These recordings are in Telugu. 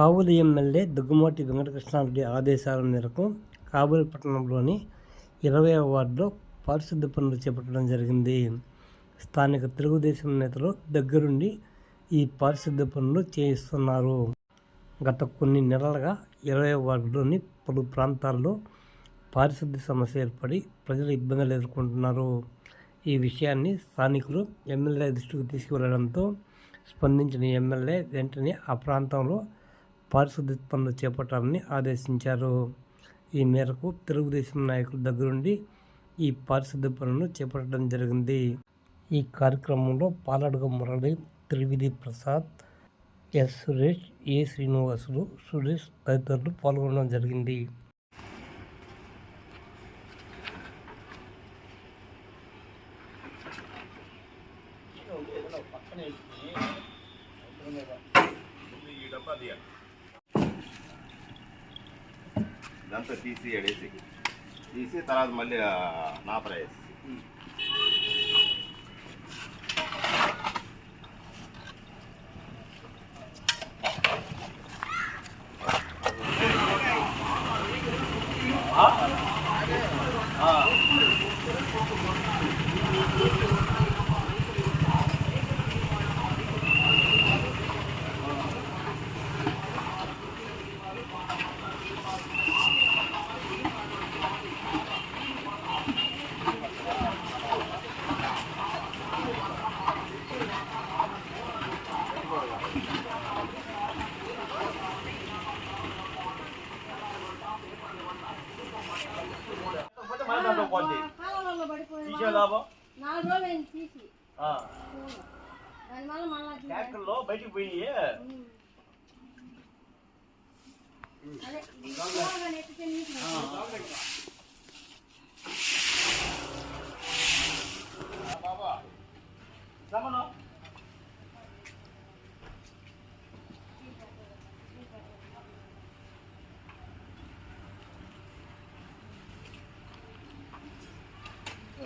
కావులి ఎమ్మెల్యే దుగ్గుమాటి వెంకటకృష్ణారెడ్డి ఆదేశాల మేరకు కాబూలి పట్టణంలోని ఇరవై వార్డులో పారిశుద్ధ పనులు చేపట్టడం జరిగింది. స్థానిక తెలుగుదేశం నేతలు దగ్గరుండి ఈ పారిశుద్ధ పనులు చేయిస్తున్నారు. గత కొన్ని నెలలుగా ఇరవై వార్డులోని పలు ప్రాంతాల్లో పారిశుద్ధ సమస్య ఏర్పడి ప్రజలు ఇబ్బందులు ఎదుర్కొంటున్నారు. ఈ విషయాన్ని స్థానికులు ఎమ్మెల్యే దృష్టికి తీసుకువెళ్ళడంతో స్పందించిన ఎమ్మెల్యే వెంటనే ఆ ప్రాంతంలో పారిశుద్ధ్య పనులు చేపట్టాలని ఆదేశించారు. ఈ మేరకు తెలుగుదేశం నాయకుల దగ్గరుండి ఈ పారిశుద్ధ్య పనులను చేపట్టడం జరిగింది. ఈ కార్యక్రమంలో పాలడుగ మురళి త్రివిధి ప్రసాద్ ఎస్ సురేష్ ఏ శ్రీనివాసులు సురేష్ తదితరులు పాల్గొనడం జరిగింది. ఇదంతా తీసి ఎడేసి తీసి తర్వాత మళ్ళీ నాపర వేసి Huh? పడిపోయింది తీసేదాబా నాలుగు రోజులు తీసి దానివల్ల మళ్ళా ట్రాక్టర్లో బయటికి పోయి. అదే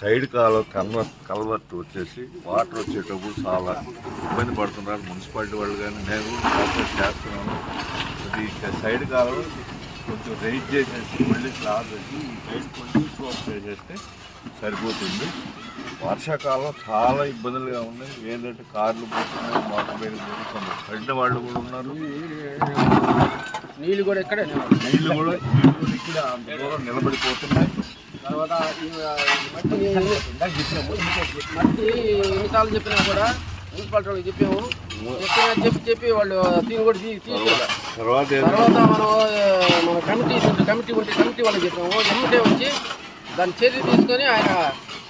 సైడ్ కాలువ కన్వ కల్వర్ట్ వచ్చేసి వాటర్ వచ్చేటప్పుడు చాలా ఇబ్బంది పడుతున్నారు. మున్సిపాలిటీ వాళ్ళు కానీ నేను చేస్తున్నాను. అది సైడ్ కాలువ కొంచెం రైట్ చేసేసి మళ్ళీ స్లాబ్ వేసి ఈ సైడ్ కొంచెం స్లోప్ చేసేస్తే సరిపోతుంది. వర్షాకాలం చాలా ఇబ్బందులుగా ఉన్నాయి. ఏంటంటే కార్లు పోతున్నాయి మోటార్ బైక్ పోతున్నాయి. పడిన వాళ్ళు కూడా ఉన్నారు. నీళ్ళు కూడా ఇక్కడే నీళ్ళు కూడా నీళ్ళు కూడా ఇక్కడ దూరం నిలబడిపోతున్నాయి. తర్వాత మట్టి మట్టి ఎన్నిసార్లు చెప్పినా కూడా మున్సిపాలిటీ వాళ్ళకి చెప్పాము. చెప్పినా చెప్పి చెప్పి వాళ్ళు దీన్ని కూడా తీసుకోవాలి తర్వాత మనం మన కమిటీ కమిటీ ఉంటే కమిటీ వాళ్ళకి చెప్పాము. ఎమ్మెల్యే వచ్చి దాని చర్య తీసుకొని ఆయన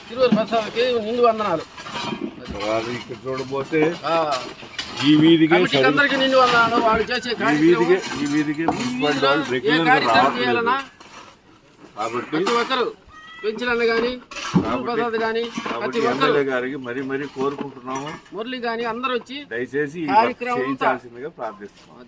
తిరువురు ప్రసాద్కి నిండు వందనాలు. ఇక్కడ చూడబోతే ఈ వీధికే అందరికీ నిండు వందనాలు. వాళ్ళు చేసే ఈ వీధికే ఈ వీధికే మున్సిపాలిటీ వాళ్ళు ఏ రెగ్యులర్గా కార్యక్రమం రావట్లేదు. ప్రతి ఒక్కరు పెంచలన్న కానీ ప్రసాద్ కానీ కాబట్టి ప్రతి ఒక్కరు ఎమ్మెల్యే గారికి మరీ మరీ కోరుకుంటున్నాము. మురళి కానీ అందరూ వచ్చి దయచేసి కార్యక్రమం ప్రార్థిస్తున్నాం.